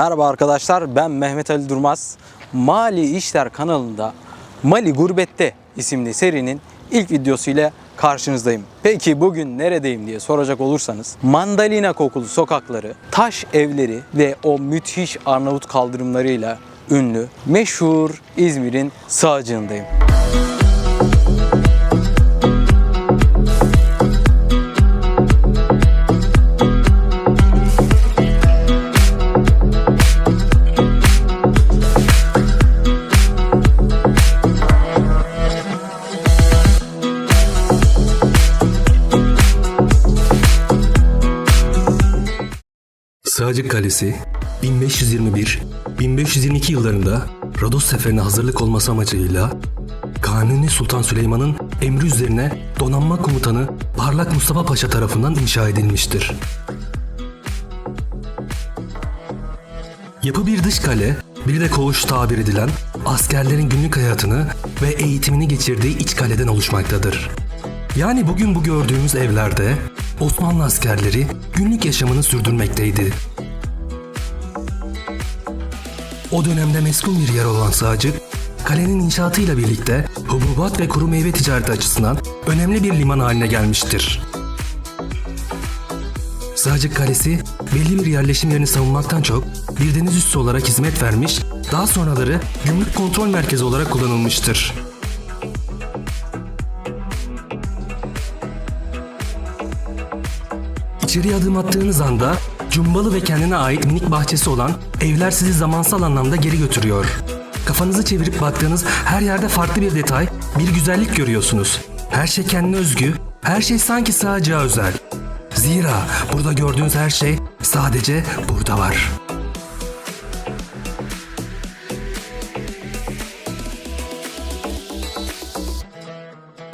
Merhaba arkadaşlar ben Mehmet Ali Durmaz. Mali İşler kanalında Mali Gurbette isimli serinin ilk videosuyla karşınızdayım. Peki bugün neredeyim diye soracak olursanız mandalina kokulu sokakları, taş evleri ve o müthiş Arnavut kaldırımlarıyla ünlü meşhur İzmir'in sağcığındayım. Sığacık Kalesi 1521-1522 yıllarında Rodos seferine hazırlık olması amacıyla Kanuni Sultan Süleyman'ın emri üzerine donanma komutanı Parlak Mustafa Paşa tarafından inşa edilmiştir. Yapı bir dış kale, bir de koğuş tabir edilen askerlerin günlük hayatını ve eğitimini geçirdiği iç kaleden oluşmaktadır. Yani bugün bu gördüğümüz evlerde Osmanlı askerleri günlük yaşamını sürdürmekteydi. O dönemde meskun bir yer olan Sağcık, kalenin inşaatıyla birlikte hububat ve kuru meyve ticareti açısından önemli bir liman haline gelmiştir. Sığacık Kalesi belli bir yerleşim yerini savunmaktan çok bir deniz üssü olarak hizmet vermiş, daha sonraları gümrük kontrol merkezi olarak kullanılmıştır. İçeriye adım attığınız anda cumbalı ve kendine ait minik bahçesi olan evler sizi zamansal anlamda geri götürüyor. Kafanızı çevirip baktığınız her yerde farklı bir detay, bir güzellik görüyorsunuz. Her şey kendine özgü, her şey sanki sadece özel. Zira burada gördüğünüz her şey sadece burada var.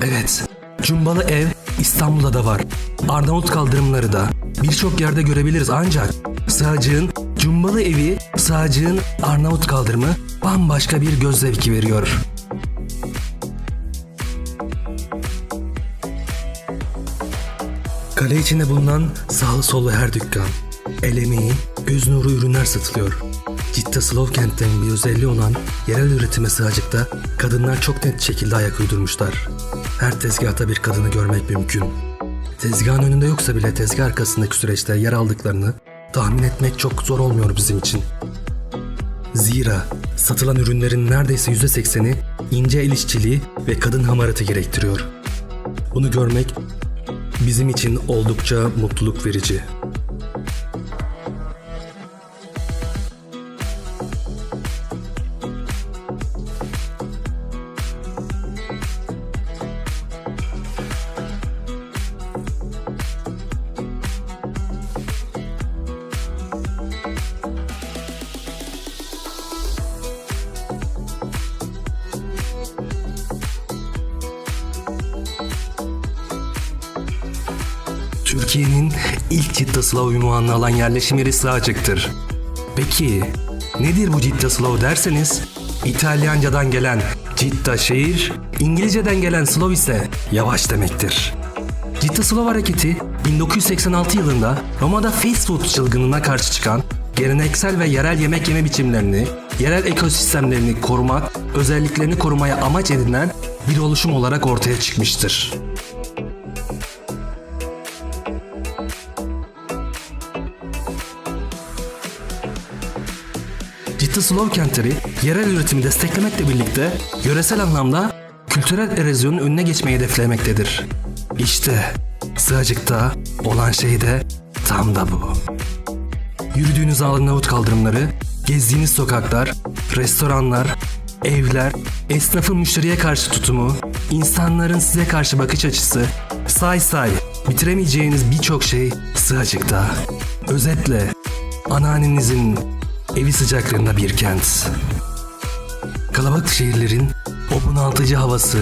Evet, Cumbalı ev İstanbul'da da var. Arnavut kaldırımları da birçok yerde görebiliriz ancak Sığacığın Cumbalı evi, Sığacığın Arnavut kaldırımı bambaşka bir göz zevki veriyor. Kale içinde bulunan sağlı sollu her dükkan, el emeği, göz nuru ürünler satılıyor. Citta Slovkent'ten bir özelliği olan yerel üretime sığacıkta kadınlar çok net şekilde ayak uydurmuşlar. Her tezgahta bir kadını görmek mümkün. Tezgahın önünde yoksa bile tezgah arkasındaki süreçte yer aldıklarını tahmin etmek çok zor olmuyor bizim için. Zira satılan ürünlerin neredeyse %80'i ince el işçiliği ve kadın hamaratı gerektiriyor. Bunu görmek bizim için oldukça mutluluk verici. Türkiye'nin ilk Citta Slav ünvanını alan yerleşim yeri Sığacık'tır. Peki nedir bu Citta Slav derseniz İtalyancadan gelen Citta şehir, İngilizceden gelen Slav ise yavaş demektir. Citta Slav hareketi 1986 yılında Roma'da fast food çılgınlığına karşı çıkan geleneksel ve yerel yemek yeme biçimlerini, yerel ekosistemlerini korumak, özelliklerini korumaya amaç edinen bir oluşum olarak ortaya çıkmıştır. Ciddi Slav kentleri yerel üretimi desteklemekle birlikte yöresel anlamda kültürel erozyonun önüne geçmeyi hedeflemektedir. İşte Sığacık'ta olan şey de tam da bu. Yürüdüğünüz Arnavut kaldırımları, gezdiğiniz sokaklar, restoranlar, evler, esnafın müşteriye karşı tutumu, insanların size karşı bakış açısı, say say bitiremeyeceğiniz birçok şey Sığacık'ta. Özetle anneannenizin evi sıcaklığında bir kent. Kalabalık şehirlerin o bunaltıcı havası,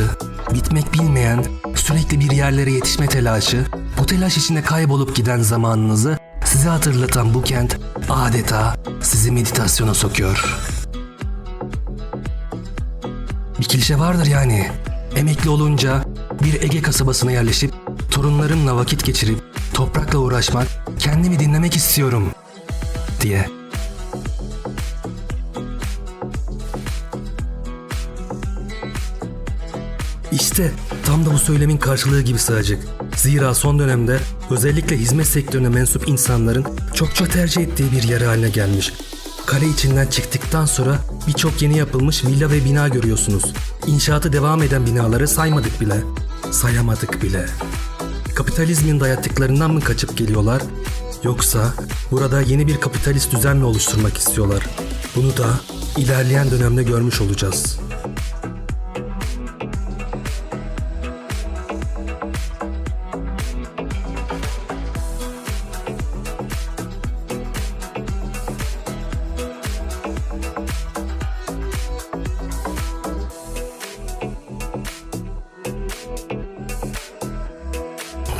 bitmek bilmeyen, sürekli bir yerlere yetişme telaşı, bu telaş içinde kaybolup giden zamanınızı size hatırlatan bu kent adeta sizi meditasyona sokuyor. Bir klişe vardır yani. Emekli olunca bir Ege kasabasına yerleşip torunlarımla vakit geçirip toprakla uğraşmak, kendimi dinlemek istiyorum diye. İşte tam da bu söylemin karşılığı gibi Sığacık. Zira son dönemde özellikle hizmet sektörüne mensup insanların çokça tercih ettiği bir yer haline gelmiş. Kale içinden çıktıktan sonra birçok yeni yapılmış villa ve bina görüyorsunuz. İnşaatı devam eden binaları saymadık bile. Sayamadık bile. Kapitalizmin dayattıklarından mı kaçıp geliyorlar? Yoksa burada yeni bir kapitalist düzen mi oluşturmak istiyorlar? Bunu da ilerleyen dönemde görmüş olacağız.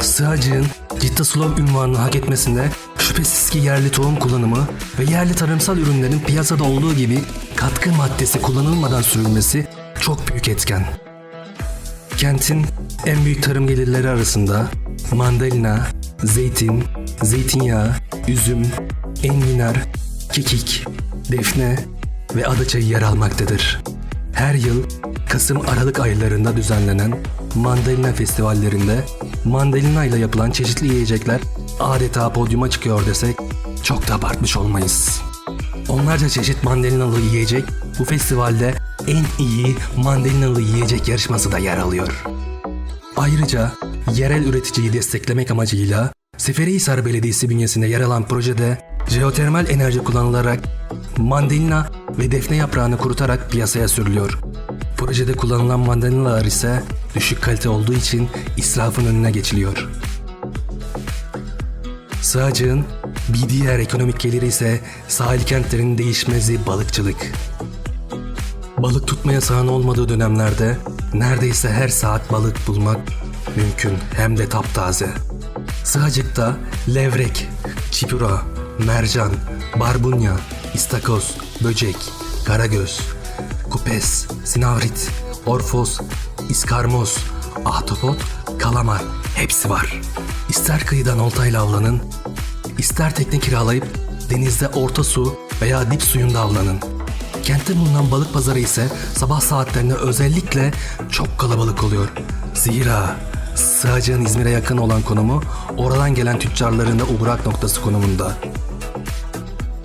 Sığacığın Cittaslov ünvanını hak etmesinde şüphesiz ki yerli tohum kullanımı ve yerli tarımsal ürünlerin piyasada olduğu gibi katkı maddesi kullanılmadan sürülmesi çok büyük etken. Kentin en büyük tarım gelirleri arasında mandalina, zeytin, zeytinyağı, üzüm, enginar, kekik, defne ve adaçayı yer almaktadır. Her yıl Kasım-Aralık aylarında düzenlenen mandalina festivallerinde mandalina ile yapılan çeşitli yiyecekler adeta podyuma çıkıyor desek çok da abartmış olmayız. Onlarca çeşit mandalinalı yiyecek bu festivalde en iyi mandalinalı yiyecek yarışması da yer alıyor. Ayrıca yerel üreticiyi desteklemek amacıyla Seferihisar Belediyesi bünyesinde yer alan projede jeotermal enerji kullanılarak mandalina ve defne yaprağını kurutarak piyasaya sürülüyor. Projede kullanılan mandalinalar ise düşük kalite olduğu için israfın önüne geçiliyor. Sığacığın bir diğer ekonomik geliri ise sahil kentlerin değişmezi balıkçılık. Balık tutma yasağının olmadığı dönemlerde neredeyse her saat balık bulmak mümkün hem de taptaze. Sığacık'ta levrek, çipura, mercan, barbunya, istakoz, böcek, karagöz, kupes, sinavrit, orfos, iskarmoz, ahtapot, kalamar hepsi var. İster kıyıdan oltayla avlanın, ister tekne kiralayıp denizde orta su veya dip suyunda avlanın. Kentte bulunan balık pazarı ise sabah saatlerinde özellikle çok kalabalık oluyor. Zira Sığacağın İzmir'e yakın olan konumu oradan gelen tüccarların da uğrak noktası konumunda.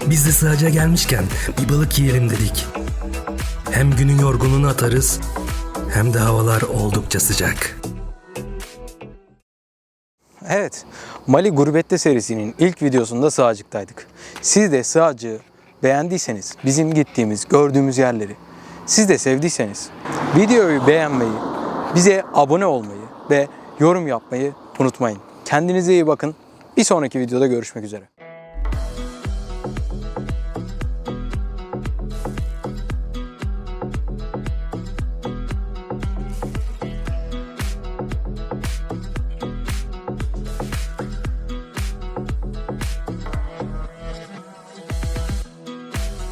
Biz de Sığacak'a gelmişken bir balık yiyelim dedik. Hem günün yorgunluğunu atarız hem de havalar oldukça sıcak. Evet, Mali Gurbette serisinin ilk videosunda Sığacık'taydık. Siz de Sığacık'ı beğendiyseniz, bizim gittiğimiz, gördüğümüz yerleri, siz de sevdiyseniz videoyu beğenmeyi, bize abone olmayı ve yorum yapmayı unutmayın. Kendinize iyi bakın. Bir sonraki videoda görüşmek üzere.